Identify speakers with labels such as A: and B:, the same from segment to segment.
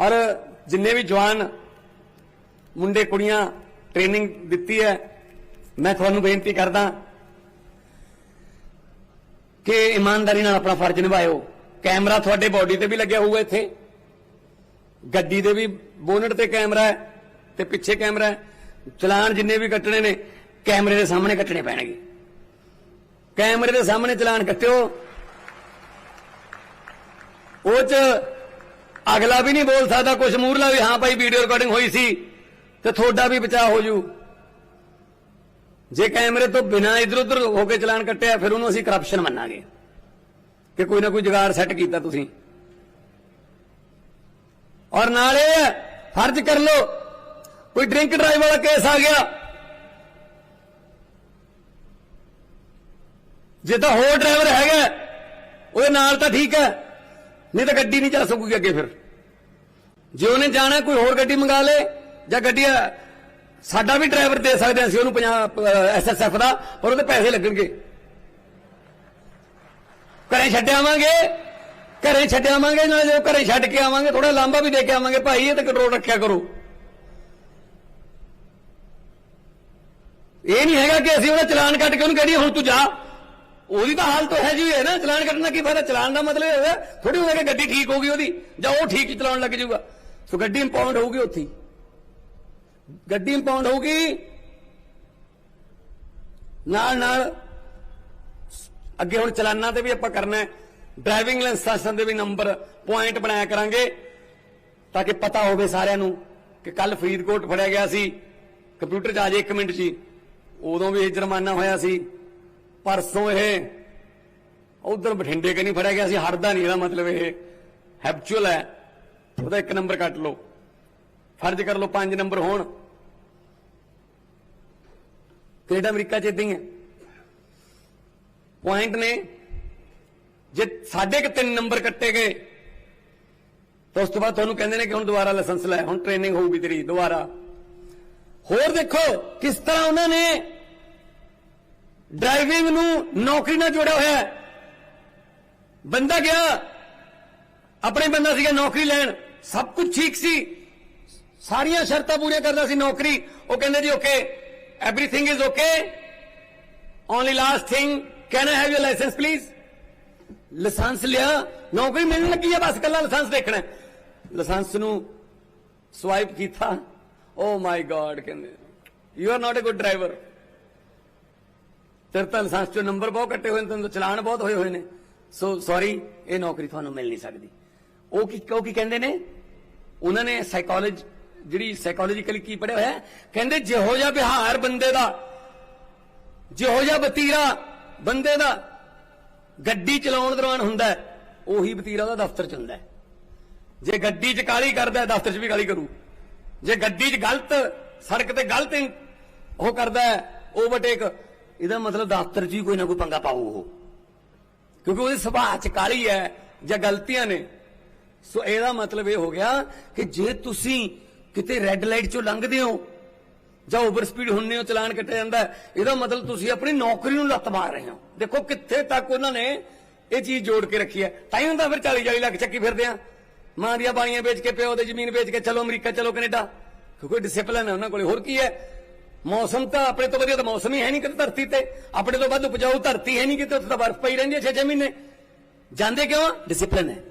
A: ਔਰ ਜਿੰਨੇ ਵੀ ਜਵਾਨ ਮੁੰਡੇ ਕੁੜੀਆਂ ਟ੍ਰੇਨਿੰਗ ਦਿੱਤੀ ਹੈ, ਮੈਂ ਤੁਹਾਨੂੰ ਬੇਨਤੀ ਕਰਦਾ ਕਿ ਇਮਾਨਦਾਰੀ ਨਾਲ ਆਪਣਾ ਫਰਜ਼ ਨਿਭਾਇਓ। ਕੈਮਰਾ ਤੁਹਾਡੇ ਬਾਡੀ ਤੇ ਵੀ ਲੱਗਿਆ ਹੋਊਗਾ ਇੱਥੇ। ਗੱਡੀ ਦੇ ਵੀ ਬੋਨਟ ਤੇ ਕੈਮਰਾ ਹੈ ਤੇ ਪਿੱਛੇ ਕੈਮਰਾ ਹੈ। ਚਲਾਨ ਜਿੰਨੇ ਵੀ ਕੱਟਣੇ ਨੇ, ਕੈਮਰੇ ਦੇ ਸਾਹਮਣੇ ਕੱਟਣੇ ਪੈਣਗੇ। ਕੈਮਰੇ ਦੇ ਸਾਹਮਣੇ ਚਲਾਨ ਕੱਟਿਓ। ਉਹ ਚ ਅਗਲਾ ਵੀ ਨਹੀਂ ਬੋਲ ਸਕਦਾ ਕੁਝ ਮੂਰਲਾ ਵੀ, ਹਾਂ ਭਾਈ ਵੀਡੀਓ ਰਿਕਾਰਡਿੰਗ ਹੋਈ ਸੀ, ਤੇ ਤੁਹਾਡਾ ਵੀ ਬਚਾਅ ਹੋ ਜੂ। ਜੇ ਕੈਮਰੇ ਤੋਂ ਬਿਨਾਂ ਇਧਰ ਉਧਰ ਹੋ ਕੇ ਚਲਾਨ ਕੱਟਿਆ, ਫਿਰ ਉਹਨੂੰ ਅਸੀਂ ਕਰਪਸ਼ਨ ਮੰਨਾਂਗੇ। ਕਿ ਕੋਈ ਨਾ ਕੋਈ ਜੁਗਾੜ ਸੈੱਟ ਕੀਤਾ ਤੁਸੀਂ। ਔਰ ਨਾਲ ਨਾਲੇ ਫਰਜ਼ ਕਰ ਲਓ, ਕੋਈ ਡਰਿੰਕ ਡਰਾਈਵ ਵਾਲਾ ਕੇਸ ਆ ਗਿਆ। ਜੇ ਤਾਂ ਹੋਰ ਡਰਾਈਵਰ ਹੈਗਾ, ਉਹਦੇ ਨਾਲ ਤਾਂ ਠੀਕ ਹੈ, ਨਹੀਂ ਤਾਂ ਗੱਡੀ ਨਹੀਂ ਚੱਲ ਸਕੂਗੀ ਅੱਗੇ ਫਿਰ। ਜੇ ਉਹਨੇ ਜਾਣਾ, ਕੋਈ ਹੋਰ ਗੱਡੀ ਮੰਗਾ ਲੇ, ਜਾਂ ਗੱਡੀ ਸਾਡਾ ਵੀ ਡਰਾਈਵਰ ਦੇ ਸਕਦੇ ਹਾਂ ਅਸੀਂ ਉਹਨੂੰ 50 ਐਸਐਸਐਫ ਦਾ, ਪਰ ਉਹਦੇ ਪੈਸੇ ਲੱਗਣਗੇ। ਘਰੇ ਛੱਡ ਆਵਾਂਗੇ, ਘਰੇ ਛੱਡ ਆਵਾਂਗੇ, ਨਾਲ ਜੇ ਘਰੇ ਛੱਡ ਕੇ ਆਵਾਂਗੇ ਥੋੜਾ ਲਾਂਬਾ ਵੀ ਦੇ ਕੇ ਆਵਾਂਗੇ, ਭਾਈ, ਇਹ ਤੇ ਕੰਟਰੋਲ ਰੱਖਿਆ ਕਰੋ। ਇਹ ਨਹੀਂ ਹੈਗਾ ਕਿ ਅਸੀਂ ਉਹਦਾ ਚਲਾਨ ਕੱਟ ਕੇ ਉਹਨੂੰ ਕਹਦੀਏ ਹੁਣ ਤੂੰ ਜਾ। ਉਹਦੀ ਤਾਂ ਹਾਲਤ ਹੈ ਜੀ ਹੈ ਨਾ, ਚਲਾਨ ਕੱਟਣਾ ਕੀ ਫਾਇਦਾ? ਚਲਾਨ ਦਾ ਮਤਲਬ ਇਹ ਹੋਇਆ ਥੋੜੀ ਹੋਇਆ ਕਿ ਗੱਡੀ ਠੀਕ ਹੋ ਗਈ ਉਹਦੀ, ਜਾਂ ਉਹ ਠੀਕ ਹੀ ਚਲਾਉਣ ਲੱਗ ਜਾਊਗਾ। ਸੋ ਗੱਡੀ ਇੰਪਾਊਂਡ ਹੋਊਗੀ ਉੱਥੇ ਗੱਡੀ ਇੰਪਾਊਂਡ ਹੋਊਗੀ। ਨਾਲ ਨਾਲ ਅੱਗੇ ਹੁਣ ਚਲਾਨਾਂ ਤੇ ਵੀ ਆਪਾਂ ਕਰਨਾ ਹੈ। ਡਰਾਈਵਿੰਗ ਲਾਇਸੈਂਸ ਦੇ ਵੀ ਨੰਬਰ ਪੁਆਇੰਟ ਬਣਾਇਆ ਕਰਾਂਗੇ ਤਾਂ ਕਿ ਪਤਾ ਹੋਵੇ ਸਾਰਿਆਂ ਨੂੰ ਕਿ ਕੱਲ ਫਰੀਦਕੋਟ ਫੜਿਆ ਗਿਆ ਸੀ। ਕੰਪਿਊਟਰ 'ਚ ਆ ਜੇ 1 ਮਿੰਟ 'ਚ ਹੀ। ਉਦੋਂ ਵੀ ਇਹ ਜੁਰਮਾਨਾ ਹੋਇਆ ਸੀ। ਪਰਸੋਂ ਇਹ ਉਧਰ ਬਠਿੰਡੇ ਕਿ ਨਹੀਂ ਫੜਿਆ ਗਿਆ ਸੀ? ਹੜਦਾ ਨਹੀਂ ਇਹਦਾ ਮਤਲਬ ਇਹ। ਹੈਬਚੁਅਲ ਹੈ। ਉਹਦਾ ਇੱਕ ਨੰਬਰ ਕੱਟ ਲਓ। ਫਰਜ਼ ਕਰ ਲਓ ਪੰਜ ਨੰਬਰ ਹੋਣ। ਕੈਨੇਡਾ, ਅਮਰੀਕਾ ਚ ਇਦਾਂ ਹੀ ਹੈ। ਪੁਆਇੰਟ ਨੇ, ਜੇ ਸਾਡੇ ਕਿ ਤਿੰਨ ਨੰਬਰ ਕੱਟੇ ਗਏ, ਤਾਂ ਉਸ ਤੋਂ ਬਾਅਦ ਤੁਹਾਨੂੰ ਕਹਿੰਦੇ ਨੇ ਕਿ ਹੁਣ ਦੁਬਾਰਾ ਲਾਇਸੈਂਸ ਲੈ, ਹੁਣ ਟ੍ਰੇਨਿੰਗ ਹੋਊਗੀ ਤੇਰੀ, ਦੁਬਾਰਾ। ਹੋਰ ਦੇਖੋ ਕਿਸ ਤਰ੍ਹਾਂ ਉਹਨਾਂ ਨੇ ਡਰਾਈਵਿੰਗ ਨੂੰ ਨੌਕਰੀ ਨਾਲ ਜੋੜਿਆ ਹੋਇਆ ਹੈ। ਬੰਦਾ ਗਿਆ, ਆਪਣੇ ਬੰਦਾ ਸੀਗਾ ਨੌਕਰੀ ਲੈਣ। ਸਭ ਕੁਝ ਠੀਕ ਸੀ। ਸਾਰੀਆਂ ਸ਼ਰਤਾਂ ਪੂਰੀਆਂ ਕਰਦਾ ਸੀ ਨੌਕਰੀ। ਉਹ ਕਹਿੰਦੇ ਜੀ okay everything is okay only last thing can I have your license please license ਲਿਆ। ਨੌਕਰੀ ਮਿਲਣ ਲੱਗੀ ਹੈ ਬਸ ਕੱਲਾ ਲਾਇਸੈਂਸ ਦੇਖਣਾ ਲਾਇਸੈਂਸ ਨੂੰ ਸਵਾਈਪ ਕੀਤਾ। ਓ ਮਾਈ ਗॉड ਕਹਿੰਦੇ। You are not a good driver ਤੇਰੇ ਤਾਂ ਲਾਇਸੈਂਸ ਚੋਂ ਨੰਬਰ ਬਹੁਤ ਕੱਟੇ ਹੋਏ ਨੇ, ਤੈਨੂੰ ਚਲਾਨ ਬਹੁਤ ਹੋਏ ਹੋਏ ਨੇ। ਸੋ ਸੌਰੀ ਇਹ ਨੌਕਰੀ ਤੁਹਾਨੂੰ ਮਿਲ ਨਹੀਂ ਸਕਦੀ। ਉਹ ਕੀ ਉਹ ਕੀ ਕਹਿੰਦੇ ਨੇ? ਉਹਨਾਂ ਨੇ ਸਾਈਕੋਲੋਜੀ ਜਿਹੜੀ ਸਾਈਕੋਲੋਜੀਕਲੀ ਕੀ ਪੜਿਆ ਹੋਇਆ ਕਹਿੰਦੇ ਜਿਹੋ ਜਿਹਾ ਵਿਹਾਰ ਬੰਦੇ ਦਾ, ਜਿਹੋ ਜਿਹਾ ਵਤੀਰਾ ਬੰਦੇ ਦਾ ਗੱਡੀ ਚਲਾਉਣ ਦੌਰਾਨ ਹੁੰਦਾ ਉਹੀ ਵਤੀਰਾ ਉਹਦਾ ਦਫ਼ਤਰ ਚੱਲਦਾ ਜੇ ਗੱਡੀ 'ਚ ਕਾਲੀ ਕਰਦਾ ਦਫ਼ਤਰ 'ਚ ਵੀ ਕਾਲੀ ਕਰੂ। ਜੇ ਗੱਡੀ 'ਚ ਗਲਤ, ਸੜਕ ਤੇ ਗਲਤ ਉਹ ਕਰਦਾ ਓਵਰਟੇਕ ਇਹਦਾ ਮਤਲਬ ਦਫ਼ਤਰ 'ਚ ਹੀ ਕੋਈ ਨਾ ਕੋਈ ਪੰਗਾ ਪਾਊ ਉਹ। ਕਿਉਂਕਿ ਉਹਦੇ ਸੁਭਾਅ 'ਚ ਕਾਲੀ ਹੈ ਜਾਂ ਗਲਤੀਆਂ ਨੇ ਸੋ ਇਹਦਾ ਮਤਲਬ ਇਹ ਹੋ ਗਿਆ ਕਿ ਜੇ ਤੁਸੀਂ ਕਿਤੇ ਰੈੱਡ ਲਾਈਟ 'ਚੋਂ ਲੰਘਦੇ ਹੋ ਜਾਂ ਓਵਰ ਸਪੀਡ ਹੁੰਨੇ ਹੋ, ਚਲਾਨ ਕੱਟਿਆ ਜਾਂਦਾ ਇਹਦਾ ਮਤਲਬ ਤੁਸੀਂ ਆਪਣੀ ਨੌਕਰੀ ਨੂੰ ਲੱਤ ਮਾਰ ਰਹੇ ਹੋ। ਦੇਖੋ ਕਿੱਥੇ ਤੱਕ ਉਹਨਾਂ ਨੇ ਇਹ ਚੀਜ਼ ਜੋੜ ਕੇ ਰੱਖੀ ਹੈ। ਤਾਂ ਹੀ ਹੁੰਦਾ ਫਿਰ 40 40 ਲੱਖ ਚੱਕੀ ਫਿਰਦੇ ਆ। ਮਾਂ ਦੀਆਂ ਬਾਣੀਆਂ ਵੇਚ ਕੇ, ਪਿਓ ਦੇ ਜ਼ਮੀਨ ਵੇਚ ਕੇ, ਚਲੋ ਅਮਰੀਕਾ, ਚਲੋ ਕੈਨੇਡਾ। ਕਿਉਂਕਿ ਡਿਸਪਲਿਨ ਹੈ ਉਹਨਾਂ ਕੋਲੇ। ਹੋਰ ਕੀ ਹੈ? ਮੌਸਮ ਤਾਂ ਆਪਣੇ ਤੋਂ ਵਧੀਆ ਤਾਂ ਮੌਸਮ ਹੀ ਹੈ ਨਹੀਂ ਕਿਤੇ ਧਰਤੀ ਤੇ। ਆਪਣੇ ਤੋਂ ਵੱਧ ਉਪਜਾਊ ਧਰਤੀ ਹੈ ਨਹੀਂ ਕਿਤੇ, ਉੱਥੇ ਤਾਂ ਬਰਫ਼ ਪਈ ਰਹਿੰਦੀ ਹੈ 6-6 ਮਹੀਨੇ। ਜਾਂਦੇ ਕਿਉਂ? ਡਿਸਪਲਿਨ ਹੈ।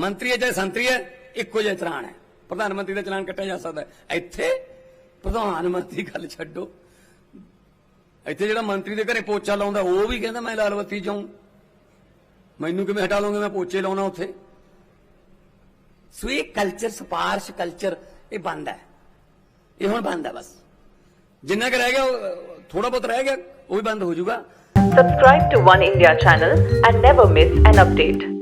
A: ਮੰਤਰੀ ਹੈ ਚਾਹੇ ਸੰਤਰੀ ਹੈ ਇੱਕੋ ਜਿਹਾ ਚਲਾਨ ਹੈ ਪ੍ਰਧਾਨ ਮੰਤਰੀ ਦਾ ਚਲਾਨ ਕੱਟਿਆ ਜਾ ਸਕਦਾ ਹੈ ਇੱਥੇ ਪ੍ਰਧਾਨ ਮੰਤਰੀ ਗੱਲ ਛੱਡੋ ਇੱਥੇ ਜਿਹੜਾ ਮੰਤਰੀ ਦੇ ਘਰੇ ਪੋਚਾ ਲਾਉਂਦਾ ਉਹ ਵੀ ਕਹਿੰਦਾ ਮੈਂ ਲਾਲ ਬੱਤੀ ਜਾਉਂ ਮੈਨੂੰ ਕਿਵੇਂ ਹਟਾ ਲਓਗੇ ਮੈਂ ਪੋਚੇ ਲਾਉਣਾ ਉੱਥੇ ਸੋ ਇਹ ਕਲਚਰ ਸਪਾਰਸ਼ ਕਲਚਰ ਇਹ ਬੰਦ ਹੈ ਇਹ ਹੁਣ ਬੰਦ ਹੈ ਬਸ ਜਿੰਨਾ ਕੁ ਰਹਿ ਗਿਆ ਥੋੜਾ ਬਹੁਤ ਰਹਿ ਗਿਆ ਉਹ ਵੀ ਬੰਦ ਹੋ ਜਾਊਗਾ
B: Subscribe to One India channel and never miss an update.